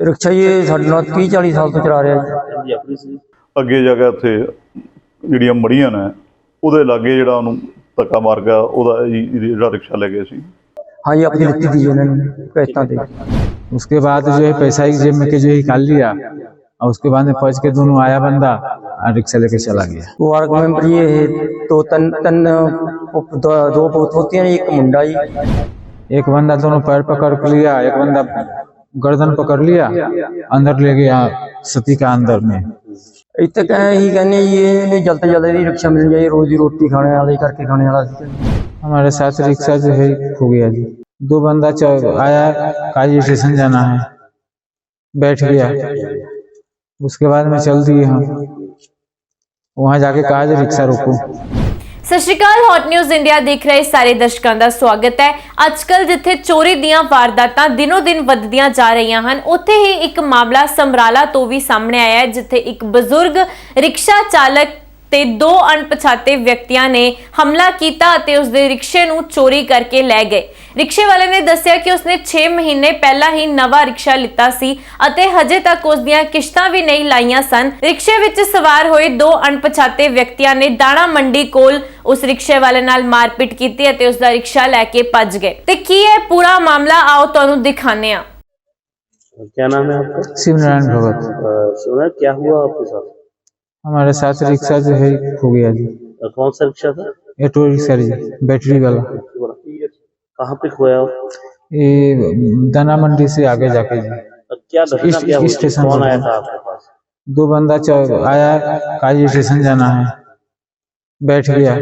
Rickshaw ਜੀ ਇਹ ਸਾਡੇ ਨਾਲ 30 40 ਸਾਲ ਤੋਂ ਚਲਾ ਰਿਹਾ ਜੀ ਇਹਦੀ ਆਪਣੀ ਸੀ ਅੱਗੇ ਜਾ ਕੇ ਉੱਥੇ ਜਿਹੜੀਆਂ ਮੜੀਆਂ ਨੇ ਉਹਦੇ ਲਾਗੇ ਜਿਹੜਾ ਉਹਨੂੰ ਧੱਕਾ ਮਾਰ ਗਿਆ ਉਹਦਾ ਜੀ ਜਿਹੜਾ ਰਿਕਸ਼ਾ ਲੈ ਗਏ ਸੀ ਹਾਂਜੀ ਆਪਣੀ ਲਿੱਤੀ ਦੀ ਜੀ ਉਹਨਾਂ ਨੇ ਕਿਸ਼ਤਾਂ ਤੇ उसके बाद जो है पैसा एक जेब में के जो है निकाल लिया और उसके बाद में फौज के दोनों आया बंदा और रिक्शा लेके चला गया ਵਾਰਡ ਮੈਂਬਰ ਜੀ ਇਹ ਦੋ ਤਿੰਨ ਤਿੰਨ ਪੁੱਤ- ਦੋ ਦੋ ਪੁੱਤ ਹੋਤੀਆਂ ਨੇ ਇੱਕ ਮੁੰਡਾ ਜੀ एक बंदा दोनों पैर पकड़ के लिया एक बंदा गर्दन पकड़ लिया अंदर ले गया सती का अंदर में। इतने ही कहने ये जलते जलते ही रिक्शा मिल जाए रोजी रोटी खाने वाला करके खाने वाला। हमारे साथ रिक्शा जो है खो गया जी। दो बंदा आया काजी स्टेशन जाना है। बैठ गया। उसके बाद में चल दिए हम वहाँ जाके कहा रिक्शा रोको। ਸਤਿ ਸ਼੍ਰੀ ਅਕਾਲ ਹੌਟ ਨਿਊਜ਼ ਇੰਡੀਆ ਦੇਖ ਰਹੇ ਸਾਰੇ ਦਰਸ਼ਕਾਂ ਦਾ ਸਵਾਗਤ ਹੈ। ਅੱਜਕੱਲ ਜਿੱਥੇ ਚੋਰੀ ਦੀਆਂ ਵਾਰਦਾਤਾਂ ਦਿਨੋ ਦਿਨ ਵੱਧਦੀਆਂ ਜਾ ਰਹੀਆਂ ਹਨ, ਉੱਥੇ ਹੀ ਇੱਕ ਮਾਮਲਾ ਸਮਰਾਲਾ ਤੋਂ ਵੀ ਸਾਹਮਣੇ ਆਇਆ ਹੈ, ਜਿੱਥੇ ਇੱਕ ਬਜ਼ੁਰਗ ਰਿਕਸ਼ਾ ਚਾਲਕ ਤੇ ਦੋ ਅਣਪਛਾਤੇ ਵਿਅਕਤੀਆਂ ਨੇ ਹਮਲਾ ਕੀਤਾ ਅਤੇ ਉਸ ਦੇ ਰਿਕਸ਼ੇ ਨੂੰ ਚੋਰੀ ਕਰਕੇ ਲੈ ਗਏ। ਰਿਕਸ਼ੇ ਵਾਲੇ ਨੇ ਦੱਸਿਆ ਕਿ ਉਸਨੇ 6 ਮਹੀਨੇ ਪਹਿਲਾਂ ਹੀ ਨਵਾਂ ਰਿਕਸ਼ਾ ਲਿੱਤਾ ਸੀ ਅਤੇ ਹਜੇ ਤੱਕ ਉਸ ਦੀਆਂ ਕਿਸ਼ਤਾਂ ਵੀ ਨਹੀਂ ਲਾਈਆਂ ਸਨ ਰਿਕਸ਼ੇ ਵਿੱਚ ਸਵਾਰ ਹੋਏ ਦੋ ਅਣਪਛਾਤੇ ਵਿਅਕਤੀਆਂ ਨੇ ਦਾਣਾ ਮੰਡੀ ਕੋਲ ਉਸ ਰਿਕਸ਼ੇ ਵਾਲੇ ਨਾਲ ਮਾਰਪੀਟ ਕੀਤੀ ਅਤੇ ਉਸ ਦਾ ਰਿਕਸ਼ਾ ਲੈ ਕੇ ਭੱਜ ਗਏ ਤੇ ਕੀ ਹੈ ਪੂਰਾ ਮਾਮਲਾ ਆਓ ਤੁਹਾਨੂੰ ਦਿਖਾਣੇ ਆ क्या नाम है आपका शिव नारायण भगत अ, शिवनाथ क्या हुआ आपके साथ हमारे साथ रिक्शा जो है खो गया जी अ, कौन सा रिक्शा था ऑटो रिक्शा जी बैटरी वाला कहाँ पे खोया ये दाना मंडी से आगे जाके जी। क्या घटना क्या हुई? स्टेशन कौन आया था आपके पास? दो बंदा आया काजी स्टेशन जाना है। बैठ गया।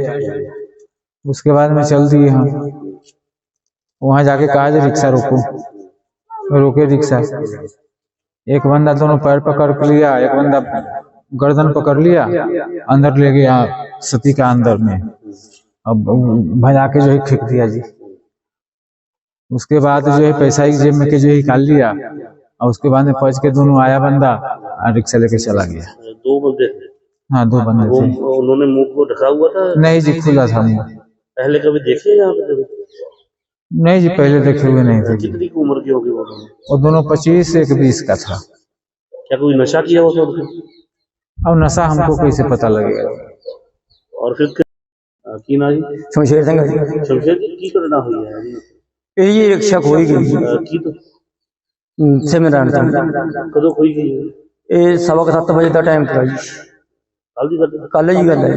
उसके बाद में चल दिए हम। वहाँ जाके कहा जी रिक्शा रोको। रोके रिक्शा। एक बंदा दोनों पैर पकड़ लिया एक बंदा गर्दन पकड़ लिया अंदर ले गया सती का अंदर में। अब भजा के जो है फेंक दिया जी। उसके बाद जो है पैसा ही जेब में के जो है निकाल लिया और उसके बाद में पहुँच के दोनों आया बंदा और रिक्शा लेके चला गया। दो बंदे थे? हाँ दो बंदे थे। उन्होंने मुँह को ढका हुआ था? नहीं जी खुला था मुँह। पहले कभी देखे यहाँ पे नहीं जी पहले देखे हुए नहीं थे। कितनी उम्र की होगी वो दोनों पच्चीस एक बीस का था। क्या कोई नशा किया होगा अब नशा हमको कैसे पता लगेगा? और फिर की ना जी शमशेर सिंह। शमशेर जी की करना हुई है? ਇਹ ਰਿਕਸ਼ਾ ਖੋਈ ਗਈ। ਅਹ ਸਿਮਰਨ ਤੋਂ ਕਦੋਂ ਖੋਈ ਗਈ ਇਹ? ਸਵਾ ਕੁ ਵਜੇ ਦਾ ਟਾਈਮ ਪਿਆ ਜੀ। ਕੱਲ ਦੀ ਕੱਲ ਜੀ ਗੱਲ ਹੈ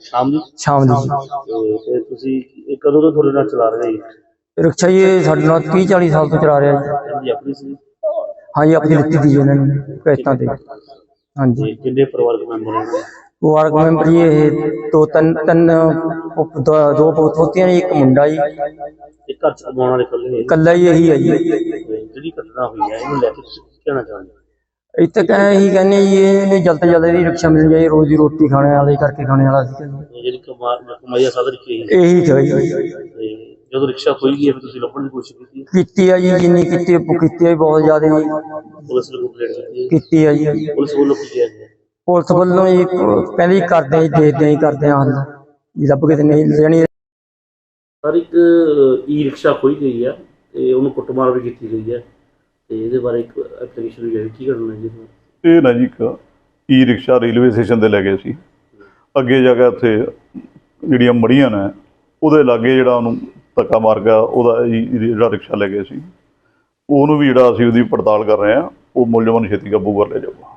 ਸ਼ਾਮ ਦੀ? ਸ਼ਾਮ ਦੀ। ਤੇ ਤੁਸੀਂ ਇਹ ਕਦੋਂ ਤੋਂ ਤੁਹਾਡੇ ਨਾਲ ਚਲਾ ਰਹੇ ਹੋ ਰਿਕਸ਼ਾ ਇਹ ਸਾਡੇ ਨਾਲ 30 40 ਸਾਲ ਤੋਂ ਚਲਾ ਰਿਹਾ ਜੀ। ਜੀ ਆਪਣੀ ਸੀ? ਹਾਂਜੀ ਆਪਣੀ ਦੀ ਇਹਨਾਂ ਨੇ ਕਿਸ਼ਤਾਂ ਤੇ। ਹਾਂਜੀ ਤੇ ਪਰਿਵਾਰਕ ਮੈਂਬਰ ਹੋਣਗੇ ਵਾਰਡ ਮੈਂਬਰ ਜੀ ਇਹ ਦੋ ਤਿੰਨ ਤਿੰਨ ਪੁੱਤ- ਦੋ ਦੋ ਪੁੱਤ ਹੋਤੀਆਂ ਨੇ ਇੱਕ ਮੁੰਡਾ ਜੀ। ਇਹ ਘਰ ਚ ਕਮਾਉਣ ਵਾਲੇ ਇਕੱਲੇ ਨੇ। ਇਕੱਲਾ ਹੀ ਇਹੀ ਹੈ ਜੀ। ਤੇ ਜਿਹੜੀ ਘਟਨਾ ਹੋਈ ਹੈ ਇਹਨੂੰ ਲੈ ਕੇ ਤੁਸੀਂ ਕੀ ਕਹਿਣਾ ਚਾਹੁੰਦੇ ਹੋ? ਇੱਥੇ ਕਹੇ ਹੀ ਕਹਿੰਦੇ ਜੀ ਇਹਨੂੰ ਜਲਦ ਤੋਂ ਜਲਦ ਇਹਦੀ ਰਿਕਸ਼ਾ ਮਿਲ ਜਾਏ ਰੋਜ਼ ਦੀ ਰੋਟੀ ਖਾਣੇ ਵਾਲੇ ਕਰਕੇ ਖਾਣੇ ਵਾਲਾ ਸੀ। ਇਹ ਜਿਹੜੀ ਕਮਾ ਕਮਾਈਆ ਸਾਧਨ ਕੀ ਹੈ? ਇਹੀ ਚਾਹੀਦਾ ਜੀ। ਤੇ ਜਦੋਂ ਰਿਕਸ਼ਾ ਖੋਈ ਗਈ ਫਿਰ ਤੁਸੀਂ ਲੱਭਣ ਦੀ ਕੋਸ਼ਿਸ਼ ਕੀਤੀ ਕੀਤੀ ਆ ਜੀ ਜਿੰਨੀ ਕੀਤੀ ਆ, ਕੀਤੀ ਆ ਜੀ ਬਹੁਤ ਜ਼ਿਆਦਾ। ਜੀ ਪੁਲਿਸ ਨੂੰ ਕੰਪਲੇਂਟ ਕੀਤੀ ਕੀਤੀ ਆ ਜੀ। ਪੁਲਿਸ ਵੱਲੋਂ ਕੀ ਕਿਹਾ ਗਿਆ? ਪੁਲਿਸ ਵੱਲੋਂ ਕਹਿੰਦੇ ਜੀ ਕਰਦੇ ਆ ਜੀ ਦੇਖਦੇ ਆ ਜੀ ਕਰਦੇ ਆ ਹੱਲ ਜੀ ਲੱਭ ਕੇ ਤੇ ਨਹੀਂ ਜਾਣੀ ਸਰ ਇੱਕ ਈ ਰਿਕਸ਼ਾ ਖੋਈ ਗਈ ਹੈ ਤੇ ਉਹਨੂੰ ਕੁੱਟਮਾਰ ਵੀ ਕੀਤੀ ਗਈ ਹੈ ਤੇ ਇਹਦੇ ਬਾਰੇ ਇੱਕ ਐਪਲੀਕੇਸ਼ਨ ਵੀ ਆਈ ਕੀ ਕਰਨਾ ਹੈ ਜੀ? ਇਹ ਨਾ ਜੀ ਇੱਕ ਈ ਰਿਕਸ਼ਾ ਰੇਲਵੇ ਸਟੇਸ਼ਨ ਤੇ ਲੈ ਗਏ ਸੀ। ਅੱਗੇ ਜਾ ਕੇ ਉੱਥੇ ਜਿਹੜੀਆਂ ਮੜੀਆਂ ਨੇ ਉਹਦੇ ਲਾਗੇ ਜਿਹੜਾ ਉਹਨੂੰ ਧੱਕਾ ਮਾਰ ਗਿਆ ਉਹਦਾ ਜਿਹੜਾ ਰਿਕਸ਼ਾ ਲੈ ਗਏ ਸੀ। ਉਹਨੂੰ ਵੀ ਜਿਹੜਾ ਅਸੀਂ ਉਹਦੀ ਪੜਤਾਲ ਕਰ ਰਹੇ ਹਾਂ ਉਹ ਮੁਲਜ਼ਮਾਂ ਨੂੰ ਛੇਤੀ ਕਾਬੂ ਕਰ ਲਿਆ ਜਾਊਗਾ।